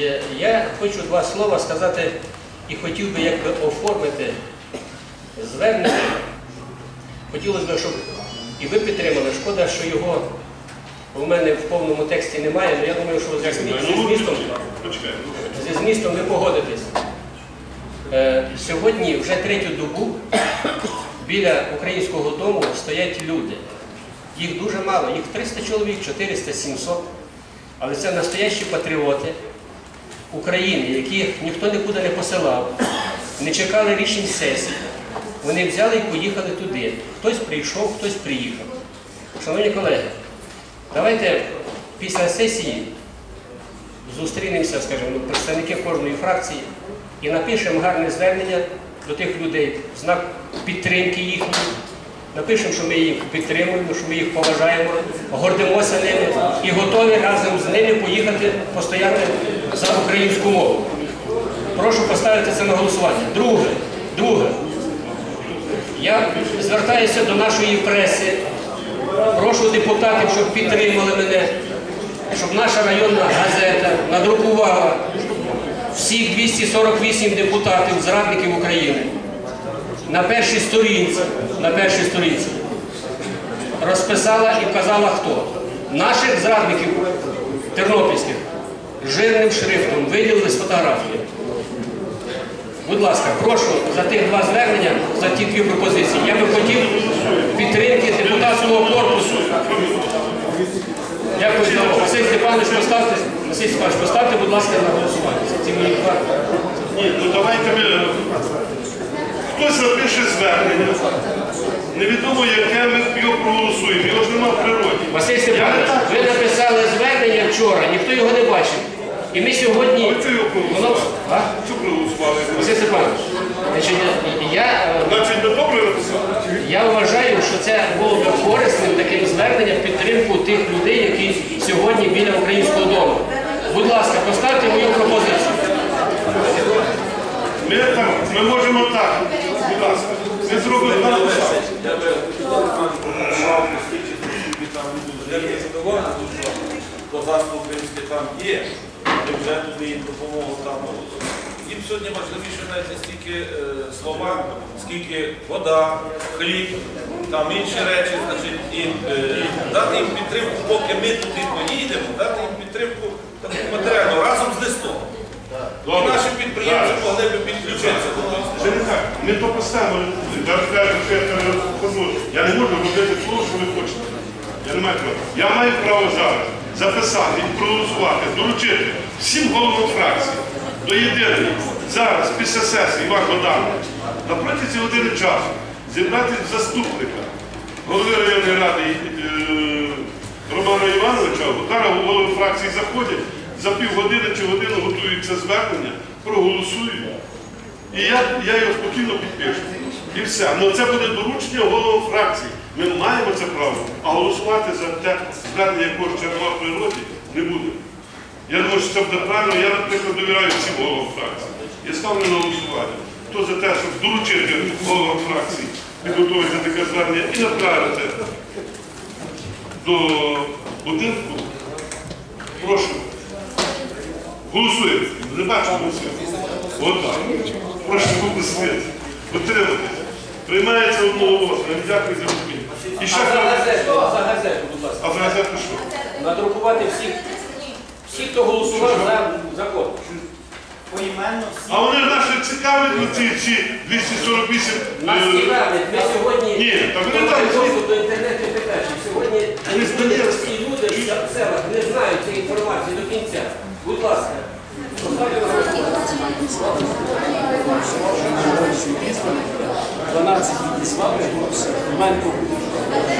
Е, Я хочу два слова сказати і хотів би якби оформити звернення. Хотілося б, щоб і ви підтримали. Шкода, що його у мене в повному тексті немає, але я думаю, що зі змістом, Почекай. зі змістом ви погодитесь. Е, Сьогодні вже третю добу біля українського дому стоять люди. Їх дуже мало, їх 300 чоловік, 400, 700. Але це настоящі патріоти України, яких ніхто нікуди не посилав, не чекали рішень сесії. Вони взяли і поїхали туди. Хтось прийшов, хтось приїхав. Шановні колеги, давайте після сесії зустрінемося, скажімо, ну, представники кожної фракції і напишемо гарне звернення до тих людей в знак підтримки їхньої. Напишемо, що ми їх підтримуємо, що ми їх поважаємо, гордимося ними і готові разом з ними поїхати постояти за українську мову. Прошу поставити це на голосування. Друге, друге. Я звертаюся до нашої преси. Прошу депутатів, щоб підтримали мене, щоб наша районна газета надрукувала всіх 248 депутатів зрадників України на першій сторінці, на першій сторінці розписала і вказала хто. Наших зрадників тернопільських жирним шрифтом виділили з фотографії. Будь ласка, прошу за тих два звернення, за ті дві пропозиції. Я би хотів підтримки депутатського корпусу. Дякую за увагу. Василь Степанович, поставте, Василь Степанович, поставте, будь ласка, на голосування. Ці мої два. Ні, ну давайте ми. Хтось напише звернення. Невідомо, яке ми його проголосуємо. Його ж нема в природі. Василь Степанович, ви написали звернення вчора, ніхто його не бачив. І ми сьогодні. Ви це його проголосували. А? Що проголосували? Василь Степанович, значить, я, е, Значить, ми добре написали? я вважаю, що це було б корисним таким зверненням підтримку тих людей, які сьогодні біля українського дому. Будь ласка, поставте мою пропозицію. Ми, так, ми можемо так. Будь ласка. Ми зробимо так. Я не задоволений, що козацтво українське там є, але вже туди їм допомогу там. Їм сьогодні важливіше навіть не стільки слова, скільки вода, хліб, там інші речі, значить, і дати їм підтримку, поки ми туди поїдемо, дати їм підтримку таку матеріальну разом з листом. Наші підприємці могли б підключитися. Ми то поставимо. Я ж що я розкажу. Я не можу робити того, що ви хочете. Я не маю права. Я маю право зараз записати проголосувати, доручити всім головам фракцій до єдиної. Зараз, після сесії, Іван Богданович, на протязі години часу зібрати заступника голови районної ради е, Романа Івановича, зараз голови фракції заходять, за півгодини чи годину готуються звернення, проголосують. І я, я його спокійно підпишу. І все. Ну це буде доручення головам фракції. Ми маємо це право, а голосувати за те звернення якого ще нема в природі не буде. Я думаю, що це буде правильно. Я, наприклад, довіряю всім головам фракції. Я ставлю на голосування. Хто за те, щоб доручити головам фракції, підготувати таке звернення і направити до будинку. Прошу. Голосуємо. Не бачу голосуємо. Отак. Прошу голосувати. Утриматись. Приймається одноголосно. Дякую за розуміння. І ще А за газету, за газету, будь ласка. а за газету що? Надрукувати всіх, всіх, хто голосував за закон. Поіменно всі. А вони ж наші цікаві ці, ці 248. Нас е, цікавить, ми сьогодні Ні, так вони там- доступ до інтернету This one, of course, Manco.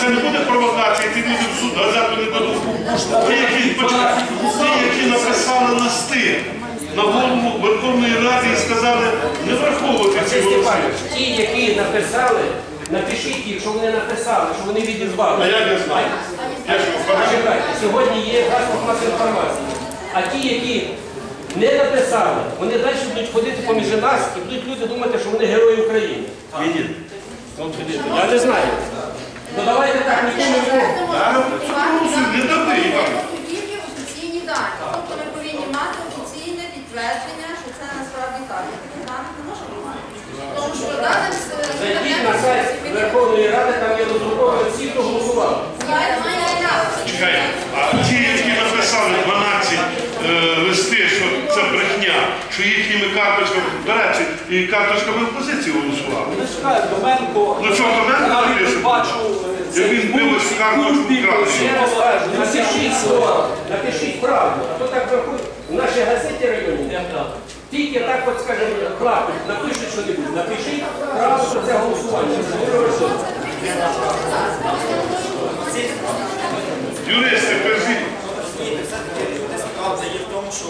Це не буде провокація, ти підеш в суд, газету не дадуть. Ті, які, почекай, ті, які написали листи на голову Верховної Ради і сказали не враховувати ці голоси. Ті, які написали, Напишіть їх, що вони написали, що вони відізвали. А я знаю? Я сьогодні є засоб масової інформації. А ті, які не написали, вони далі будуть ходити поміж нас і будуть люди думати, що вони герої України. От, Я не знаю. Ну давайте так, не вимог. не даби, Іван. Тільки офіційні дані. Тобто ми повинні мати офіційне підтвердження, що це насправді так. І таких даних не може бути. Тому що даних з Зайдіть на сайт Верховної Ради, там є роздруковані всі, хто голосував. Чекай, а ті, які написали 12 е, листи, що це брехня, що їхніми карточками, до речі, і карточками опозиції голосували. Не чекаю, Доменко. Ну, що, Доменко напише? бачу е, Як він Курб- карточку кажу, напишіть слово, напишіть правду. А то так виходить, в нашій газеті районі, тільки так, от скажімо, клапоть, напишіть що-небудь, напишіть правду про це голосування. Юристи. Ні, все-таки є в тому, що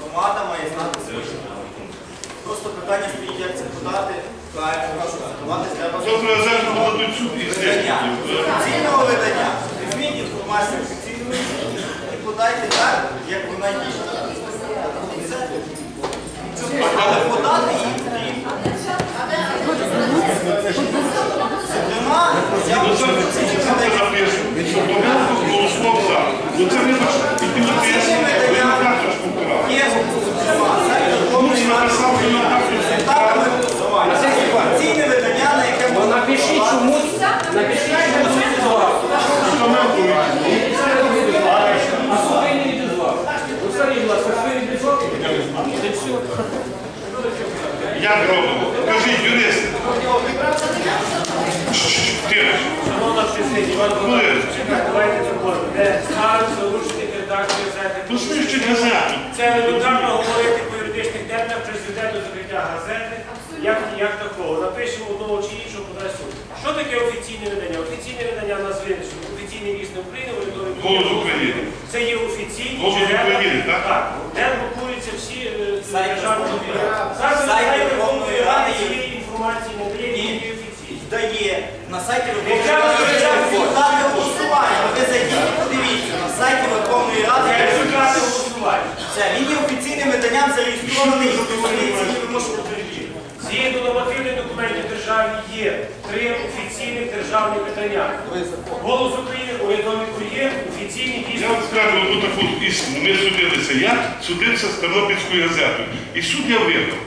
громада має знати. Просто питання стоїть, як це подати. Готуватись треба. Офіційного видання. Візьміть інформацію офіційного і подайте так, як вона є. І все. Але подати її потрібно. Нема, я Ну, завтра завтра напишуть, що Доменко голосував за. Ну це не ваше. І ти напишеш, ви на карточку вкрали. є нема. Сайт Ну, Верховної Ради написав, що на карточку вкрали. Офіційне видання, на яке Ну, можна напишіть чомусь, напишіть чомусь відізвав. Доменко відізвав. А суди не відізвав. Ну скажіть, будь ласка, ви відізвав? Це все. Як робимо? Кажіть, юристи. Тихо. Де заручник редакції. Це елементарно говорити по юридичних термінах до закриття газети, як, як такого. Напишемо одного чи іншого подай суд. Що таке офіційне видання? Офіційне видання назви офіційний вісник України, Голос. України. Це є офіційні Голос. України, так? Так, де друкуються всі е, Сайт державні Верховної Ради. Зараз Сайт Верховної Ради Ради є. цієї інформації не дає, Ні. він є офіційний. Дає на сайті Верховної Ради результат? результати голосування. Ви зайдіть подивіться на сайті Верховної Ради. Результати голосування. Це він є офіційним виданням зареєстрований в поліції, ви можете перевірити. Згідно нормативних документів держави є три офіційних державних видання. Голос України, урядовий є офіційні Я дійсно. вам скажу одну таку істину. Ми судилися. Я судився з Тернопільською газетою. І суд я виграв.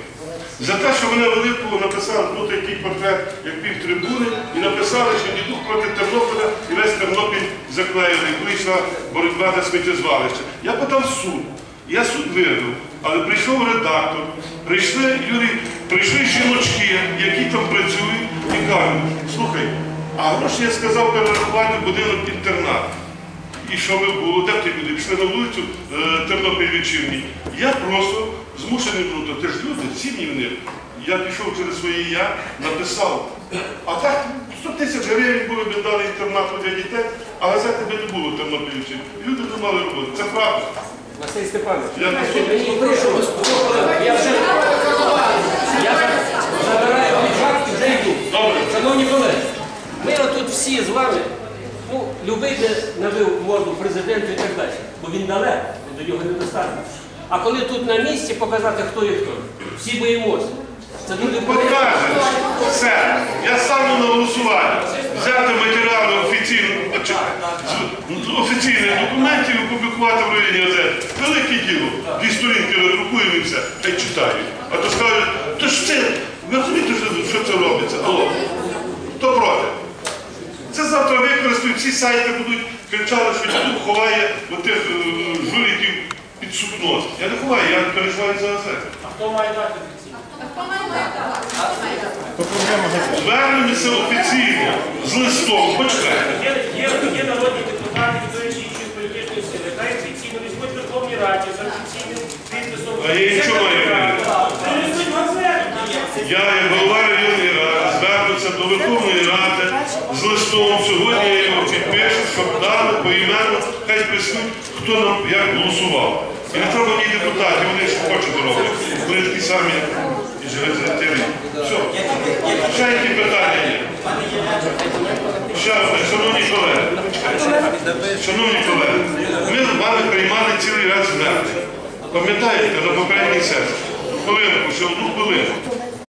За те, що мене великого написали тут який портрет, як пів трибуни, і написали, що дідух проти Тернополя і весь Тернопіль заклеєний, коли йшла боротьба за сміттєзвалище. Я подав суд. Я суд виграв, але прийшов редактор, прийшли Юрій, прийшли жіночки, які там працюють, і кажуть, слухай, а гроші я сказав перерахувати будинок інтернат. І що би було, де б ті люди пішли на вулицю е, Тернопіль вечірній. Я просто змушений був, то теж люди, сім'ї в них. Я пішов через своє я, написав. А так 100 тисяч гривень були б дали інтернату для дітей, а газети би не було в Тернопіль вечірній. Люди не мали роботи. Це правда. Василь Степанович, Я не мені прийшов, я вже забираю віджак і вже йду. Шановні колеги, ми отут всі з вами, ну, любий би набив морду президенту і так далі, бо він далеко, до нього недостатньо. А коли тут на місці показати, хто є хто, всі боїмося. Це дуже Покаже. Все. Я ставлю на голосування. Взяти матеріали офіційно, офіційних документів і опублікувати в районі газети. Велике діло. Дві сторінки надрукуємо і все. Та й читають. А то скажуть, то ж це, ви розумієте, що, це робиться? Алло. Хто проти? Це завтра використають, всі сайти будуть кричали, що тут ховає отих е, жуліків під сукно. Я не ховаю, я переживаю за газети. А хто має дати офіційно? Хто має давати? Хто має давати? Звернемося офіційно з листом, почекайте. Є, є, є народні депутати від тої чи іншої політичної сили, яка офіційно візьмуть в Верховній Раді за офіційним підписом. А я нічого маю. Принесуть газету. Я, як голова районної ради, звернуся до Верховної Ради з листом. Сьогодні я його підпишу, щоб дали поіменно, хай присуть, хто нам як голосував. І не чому ні депутати, вони ж хочуть робити. Вони такі самі і життєві. Все. Ще які питання є? Ще шановні колеги. Шановні колеги, ми з вами приймали цілий ряд звернень. Пам'ятаєте, на попередній сесії. Хвилинку, ще одну хвилинку.